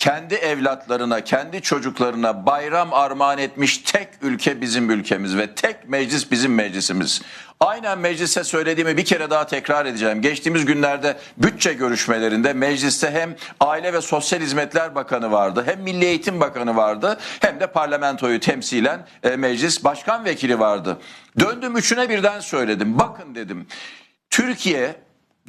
kendi evlatlarına, kendi çocuklarına bayram armağan etmiş tek ülke bizim ülkemiz ve tek meclis bizim meclisimiz. Aynen meclise söylediğimi bir kere daha tekrar edeceğim. Geçtiğimiz günlerde bütçe görüşmelerinde mecliste hem Aile ve Sosyal Hizmetler Bakanı vardı, hem Milli Eğitim Bakanı vardı, hem de parlamentoyu temsilen e, meclis başkan vekili vardı. Döndüm üçüne birden söyledim. Bakın dedim. Türkiye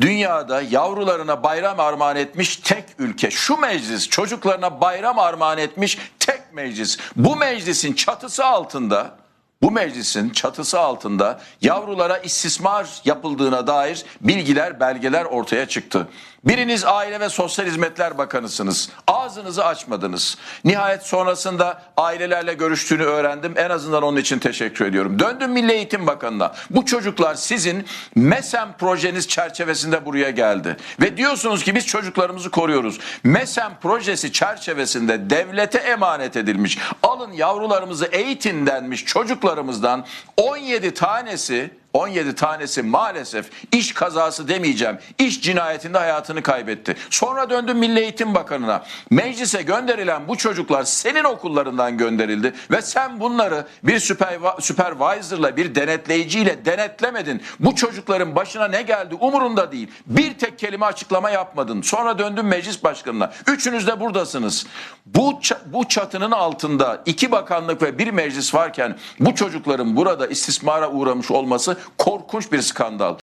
dünyada yavrularına bayram armağan etmiş tek ülke. Şu meclis çocuklarına bayram armağan etmiş tek meclis. Bu meclisin çatısı altında bu meclisin çatısı altında yavrulara istismar yapıldığına dair bilgiler, belgeler ortaya çıktı. Biriniz Aile ve Sosyal Hizmetler Bakanısınız. Ağzınızı açmadınız. Nihayet sonrasında ailelerle görüştüğünü öğrendim. En azından onun için teşekkür ediyorum. Döndüm Milli Eğitim Bakanı'na. Bu çocuklar sizin MESEM projeniz çerçevesinde buraya geldi. Ve diyorsunuz ki biz çocuklarımızı koruyoruz. MESEM projesi çerçevesinde devlete emanet edilmiş. Alın yavrularımızı eğitin denmiş çocuklarımızdan 17 tanesi 17 tanesi maalesef iş kazası demeyeceğim. iş cinayetinde hayatını kaybetti. Sonra döndüm Milli Eğitim Bakanı'na. Meclise gönderilen bu çocuklar senin okullarından gönderildi ve sen bunları bir süperva- supervisor'la bir denetleyiciyle denetlemedin. Bu çocukların başına ne geldi umurunda değil. Bir tek kelime açıklama yapmadın. Sonra döndüm meclis başkanına. Üçünüz de buradasınız. Bu bu çatının altında iki bakanlık ve bir meclis varken bu çocukların burada istismara uğramış olması korkunç bir skandal.